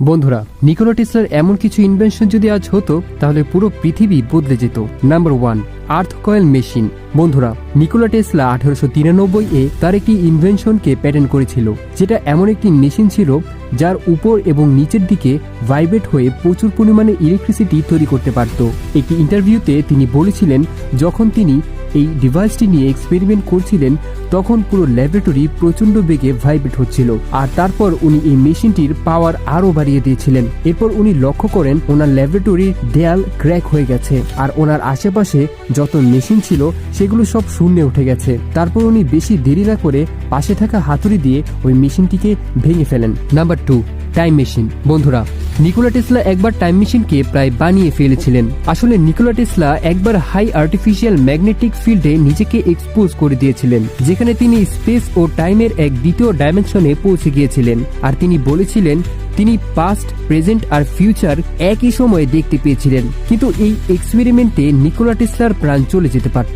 বন্ধুরা নিকোলা টেসলার এমন কিছু ইনভেনশন যদি আজ হতো, তাহলে পুরো পৃথিবী বদলে যেত। Number one earth coil machine বন্ধুরা নিকোলা টেসলা আঠারোশো তিরানব্বই এ তার একটি ইনভেনশনকে প্যাটেন্ট করেছিল, যেটা এমন একটি মেশিন ছিল যার উপর এবং নিচের দিকে ভাইব্রেট হয়ে প্রচুর পরিমাণে ইলেকট্রিসিটি তৈরি করতে পারত। একটি ইন্টারভিউতে তিনি বলেছিলেন, যখন তিনি এই ডিভাইসটি নিয়ে এক্সপেরিমেন্ট করছিলেন, তখন পুরো ল্যাবরেটরি প্রচণ্ড বেগে ভাইব্রেট হচ্ছিল। আর তারপর উনি এই মেশিনটির পাওয়ার আরও বাড়িয়ে দিয়েছিলেন। এরপর উনি লক্ষ্য করেন, ওনার ল্যাবরেটরির দেয়াল ক্র্যাক হয়ে গেছে। আর ওনার আশেপাশে যত মেশিন ছিল, সেগুলো সব শূন্যে উঠে গেছে। তারপর উনি বেশি দেরি না করে পাশে থাকা হাতুড়ি দিয়ে ওই মেশিনটিকে ভেঙে ফেলেন। নাম্বার টু টাইম মেশিন বন্ধুরা নিকোলা টেসলা একবার টাইম মেশিনকে প্রায় বানিয়ে ফেলেছিলেন। আসলে নিকোলা টেসলা একবার হাই আর্টিফিশিয়াল ম্যাগনেটিক ফিল্ডে নিজেকে এক্সপোজ করে দিয়েছিলেন, যেখানে তিনি স্পেস ও টাইমের এক দ্বিতীয় ডাইমেনশনে পৌঁছে গিয়েছিলেন। আর তিনি বলেছিলেন, তিনি পাস্ট প্রেজেন্ট আর ফিউচার একই সময়ে দেখতে পেয়েছিলেন। কিন্তু এই এক্সপেরিমেন্টে নিকোলা টেসলার প্রাণ চলে যেতে পারত।